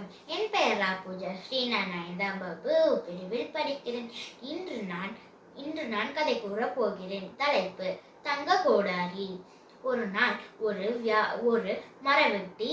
வணக்கம். என் பெயர் ரா பூஜா ஸ்ரீ நான் ஐந்தாம் வகுப்பு பிரிவில் படிக்கிறேன். இன்று நான் இன்று நான் கதை கூற போகிறேன். தலைப்பு தங்க கோடாரி. ஒரு நாள் ஒரு வியா ஒரு மரவெட்டி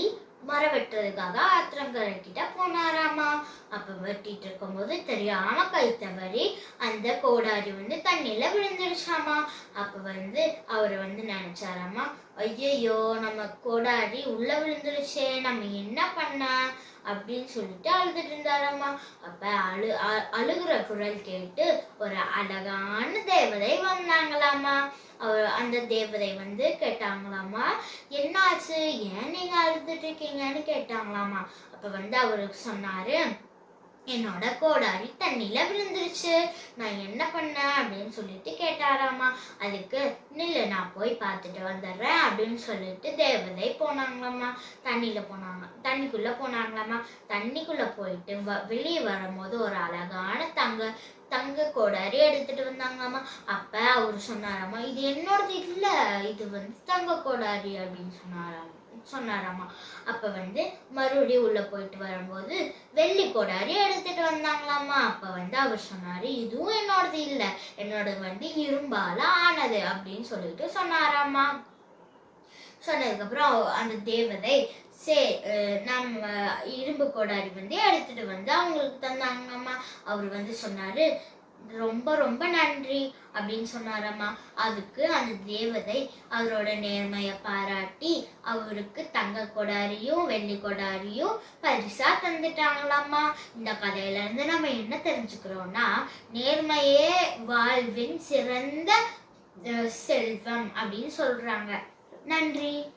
மரவெட்டுறதுக்காக வெட்டுறதுக்காக கிட்ட போனாராமா? அப்ப வெட்டிட்டு இருக்கும்போது தெரியாம கை தவறி அந்த கோடாரி வந்து தண்ணியில விழுந்துருச்சாமா? அப்ப வந்து அவர் வந்து நினைச்சாராமா ஐயையோ நம்ம கோடாரி உள்ள விழுந்துருச்சே நம்ம என்ன பண்ண? அப்படின்னு சொல்லிட்டு அழுதுட்டு இருந்தாராமா. அப்ப அழு அ- அழுகுற குரல் கேட்டு ஒரு அழகான தேவதை வந்தாங்களாமா. அவர் அந்த தேவதை வந்து கேட்டாங்களாமா என்னாச்சு? ஏன் நீங்க அழுதுட்டு இருக்கீங்கன்னு கேட்டாங்களாமா. அப்ப வந்து அவரு சொன்னாரு என்னோட கோடாரி தண்ணியில விழுந்துருச்சு. நான் என்ன பண்ணேன்? அப்படின்னு சொல்லிட்டு கேட்டாராமா. அதுக்கு நில்லு நான் போய் பார்த்துட்டு வந்துடுறேன் அப்படின்னு சொல்லிட்டு தேவதை போனாங்களாமா. தண்ணியில போனாங்க தண்ணிக்குள்ள போனாங்களாமா. தண்ணிக்குள்ள போயிட்டு வ- வெளியே வரும்போது ஒரு அழகான தங்க தங்க கோடாரி எடுத்துட்டு வந்தாங்களாமா. அப்ப அவர் சொன்னாராமா இது என்னோடது இல்ல இது வந்து தங்க கோடாரி அப்படின்னு சொன்னாராமா. சொன்னாராமா அப்ப வந்து மறுபடியும் உள்ள போயிட்டு வரும்போது வெள்ளி கொடாரி எடுத்துட்டு வந்தாங்களாமா அப்ப வந்து அவர் சொன்னாரு இதுவும் என்னோடது இல்ல. என்னோடது வந்து இரும்பால ஆனது அப்படின்னு சொல்லிட்டு சொன்னாராமா சொன்னதுக்கு அப்புறம் அந்த தேவதை சே அஹ் நம்ம இரும்பு கொடாரி வந்து எடுத்துட்டு வந்து அவங்களுக்கு தந்தாங்கம்மா அவர் வந்து சொன்னாரு ரொம்ப ரொம்ப நன்றி அப்படின்னு சொன்னாராம்மா. அதுக்கு அந்த தேவதை அவரோட நேர்மையை பாராட்டி அவருக்கு தங்க கொடாரியும் வெள்ளி கொடாரியும் பரிசா தந்துட்டாங்களாம்மா. இந்த கதையில இருந்து நம்ம என்ன தெரிஞ்சுக்கிறோம்னா நேர்மையே வாழ்வின் சிறந்த செல்வம் அப்படின்னு சொல்றாங்க. நன்றி.